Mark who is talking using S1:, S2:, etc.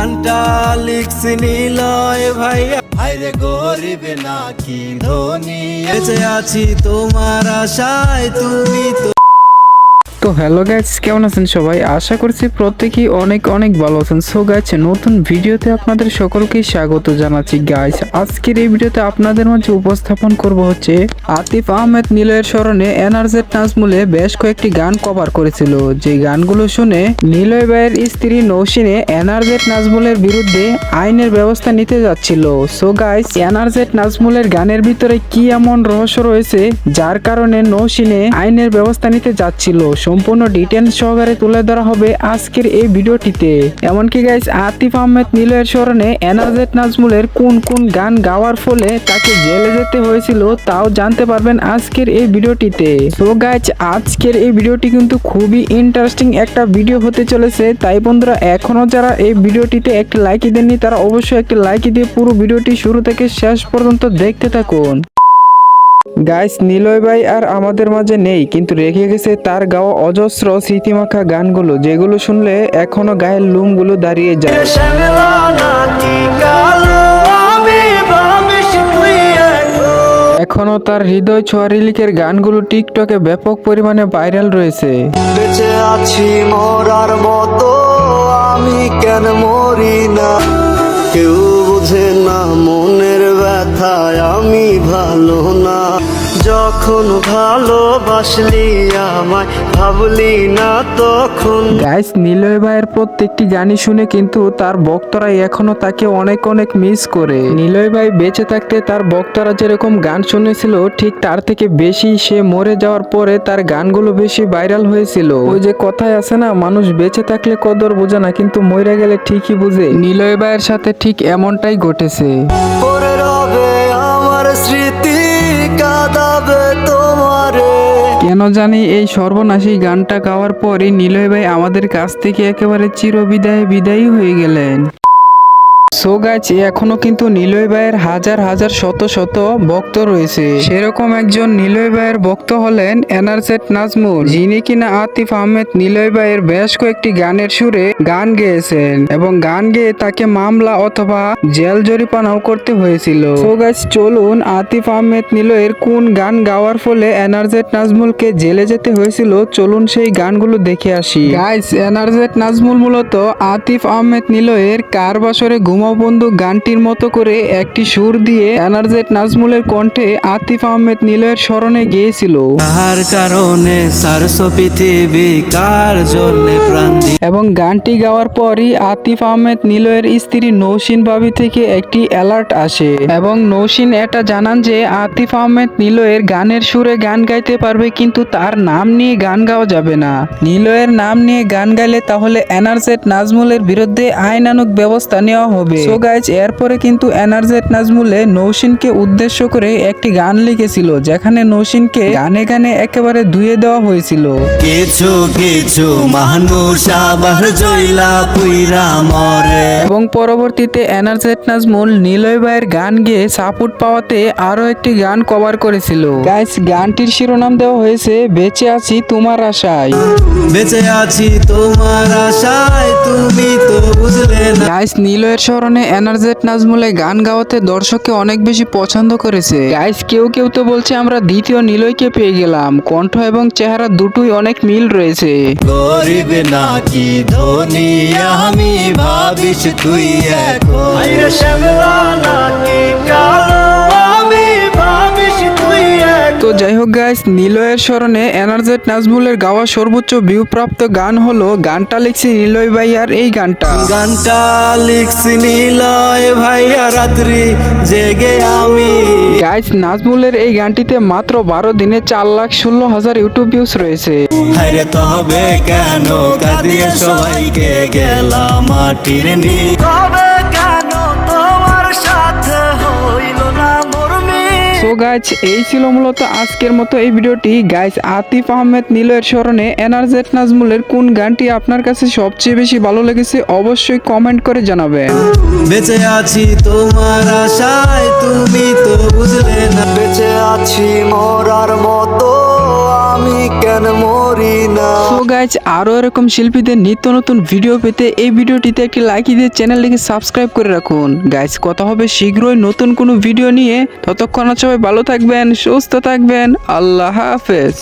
S1: গানটা লিখছি নিলয় ভাইয়া। ভাইরে গরিব নাকি ধনী? বেঁচে আছি তোমার আশায় তুমি তো
S2: তো হ্যালো গাইস কেমন আছেন সবাই? আশা করছি প্রত্যেকেই অনেক অনেক ভালো আছেন। সো গাইস নতুন ভিডিওতে আপনাদের সকলকেই স্বাগত জানাচ্ছি। গাইস আজকের এই ভিডিওতে আপনাদের মাঝে উপস্থাপন করব হচ্ছে আতিফ আহমেদ নীলয়ের স্মরণে এনার্জেট নাজমুলে বেশ কয়েকটি গান কভার করেছিল। যে গানগুলো শুনে নীলয় ভাইয়ের স্ত্রী নৌসিনে এনার্জেট নাজমুলের বিরুদ্ধে আইনের ব্যবস্থা নিতে যাচ্ছিল। সো গাইস এনার্জেট নাজমুলের গানের ভিতরে কি এমন রহস্য রয়েছে, যার কারণে নৌসিনে আইনের ব্যবস্থা নিতে যাচ্ছিল? সম্পূর্ণ ডিটেলস সহকারে তুলে ধরা হবে আজকের এই ভিডিওটিতে। এমনকি গাইস আতিফ আহমেদ নীলয়ের স্মরণে এনার্জেট নাজমুলের কোন কোন গান গাওয়ার ফলে তাকে জেলে যেতে হয়েছিল তাও জানতে পারবেন আজকের এই ভিডিওটিতে। তো গাইস আজকের এই ভিডিওটি কিন্তু খুবই ইন্টারেস্টিং একটা ভিডিও হতে চলেছে। তাই বন্ধুরা এখনও যারা এই ভিডিওটিতে একটি লাইক দেননি, তারা অবশ্যই একটি লাইক দিয়ে পুরো ভিডিওটি শুরু থেকে শেষ পর্যন্ত দেখতে থাকুন। গাইস, নিলয় ভাই আর আমাদের মাঝে নেই, কিন্তু রেখে গেছে তার গাওয়া অজস্র স্মৃতিমাখা গানগুলো, যেগুলো শুনলে এখনও গায়ের লুমগুলো দাঁড়িয়ে যায়।
S1: শ্যামলা নাকি কালো আমি ভাবিস তুই এখন
S2: এখনও তার হৃদয় ছোঁয়া রিলিকের গানগুলো টিকটকে ব্যাপক পরিমাণে ভাইরাল রয়েছে।
S1: আছি মরার মতো। যখন ভালোবাসলি আমায় ভাবলি না তখন।
S2: গাইস নিলয় ভাইয়ের প্রত্যেকটি গানই শুনে কিন্তু তার ভক্তরা এখনও তাকে অনেক অনেক মিস করে। নিলয় ভাই বেঁচে থাকতে তার ভক্তরা যেরকম গান শুনেছিল ঠিক তার থেকে বেশি সে মরে যাওয়ার পরে তার গানগুলো বেশি ভাইরাল হয়েছিল। ওই যে কথায় আছে না মানুষ বেঁচে থাকলে কদর বোঝে না কিন্তু মরে গেলে ঠিকই বুঝে। নিলয় ভাইয়ের সাথে ঠিক এমনটাই ঘটেছে।
S1: আমার স্মৃতি
S2: কেন জানি এই সর্বনাশী গানটা গাওয়ার পরই নিলয় ভাই আমাদের কাছ থেকে একেবারে চিরবিদায় বিদায়ী হয়ে গেলেন। সো গাছ এখনও কিন্তু নিলয় ভাইয়ের হাজার হাজার শত শত ভক্ত রয়েছে। সেরকম একজন নিলয় ভাইয়ের ভক্ত হলেন এনারসেট নাজমুল। যিনি কিনা আতিফ আহমেদ নিলয় ভাইয়ের বেশ কয়েকটি গানের সুরে গান গেয়েছেন এবং গান গেয়ে তাকে মামলা অথবা জেল জরিপানাও করতে হয়েছিল। সো গাছ চলুন আতিফ আহমেদ নিলয়ের কোন গান গাওয়ার ফলে এনারজেট নাজমুলকে জেলে যেতে হয়েছিল? চলুন সেই গানগুলো দেখে আসি। গাইস এনারজেট নাজমুল মূলত আতিফ আহমেদ নিলয়ের কার বাসরে ঘুমাও বন্ধু গানটির মতো করে একটি সুর দিয়ে এনার্জেট নাজমুলের কণ্ঠে আতিফ আহমেদ নীলয়ের স্মরণে গিয়েছিল।
S1: তার কারণে সারস পৃথিবী কার
S2: এবং গানটি গাওয়ার পরই আতিফ আহমেদ নিলয়ের স্ত্রী নৌসিন ভাবি থেকে একটি অ্যালার্ট আসে এবং নৌসিন এটা জানান যে আতিফ আহমেদ নিলয়ের গানের সুরে গান গাইতে পারবে কিন্তু তার নাম নিয়ে গান গাওয়া যাবে না। নিলয়ের নাম নিয়ে গান গাইলে তাহলে এনার্জেট নাজমুলের বিরুদ্ধে আইনানুক ব্যবস্থা নেওয়া হবে। সো গাইজ এরপরে কিন্তু এনার্জেট নাজমুলে নৌসিনকে উদ্দেশ্য করে একটি গান লিখেছিল, যেখানে নৌসিনকে গানে গানে একেবারে ধুয়ে দেওয়া হয়েছিল।
S1: কিছু কিছু মানুষ আবার জইলা পুইরা মরে।
S2: এবং পরবর্তীতে এনার্জেট নাজমুল নিলয় ভাইয়ের গান গেয়ে সাপোর্ট পাওয়াতে আরও একটি গান কভার করেছিল। গাইস গানটির শিরোনাম দেওয়া হয়েছে বেঁচে আছি তোমার আশায়।
S1: বেঁচে আছি তোমার আশায় তুমি তো বুঝলে না।
S2: গাইস নিলয়ের স্মরণে এনার্জেট নাজমুলে গান গাওয়াতে দর্শককে অনেক বেশি পছন্দ করেছে। গাইস কেউ কেউ তো বলছে আমরা দ্বিতীয় নিলয়কে পেয়ে গেলাম। কণ্ঠ এবং চেহারা দুটোই অনেক মিল রয়েছে।
S1: গরিব নাকি ধনী আমি ভাবিস তুই এখন? শ্যামলা নাকি কালো আমি
S2: যাই হোক গাইস নিলয়ের স্মরণে এনার্জেট নাজমুলের গাওয়া সর্বোচ্চ ভিউ প্রাপ্ত গান হলো গানটা লিখছে নিলয় ভাই আর এই গানটা।
S1: গানটা লিখছি নিলয় ভাইয়া রাত্রি জেগে আমি।
S2: গাইস নাজমুলের এই গানটিতে মাত্র বারো দিনে চার লাখ ষোলো হাজার ইউটিউব ভিউজ রয়েছে।
S1: হায়রে তবে কেন কাঁদিয়ে সবাইকে গেলাম মাটির নি
S2: সো গাইজ এই ছিল মূলত আজকের মতো এই ভিডিওটি। গাইজ আতিফ আহমেদ নীলের স্মরণে এনার্জেট নাজমুলের কোন গানটি আপনার কাছে সবচেয়ে বেশি ভালো লেগেছে অবশ্যই কমেন্ট করে জানাবেন।
S1: বেঁচে আছি তোমার আশায় তুমি তো বুঝলে না। বেঁচে আছি মরার মতো আমি কেন কেন মরি না।
S2: সো গাইজ আরও এরকম শিল্পীদের নিত্য নতুন ভিডিও পেতে এই ভিডিওটিতে একটি লাইক দিয়ে চ্যানেলটিকে সাবস্ক্রাইব করে রাখুন। গাইজ কথা হবে শীঘ্রই নতুন কোনো ভিডিও নিয়ে। ততক্ষণ সবাই ভালো থাকবেন সুস্থ থাকবেন। আল্লাহ হাফেজ।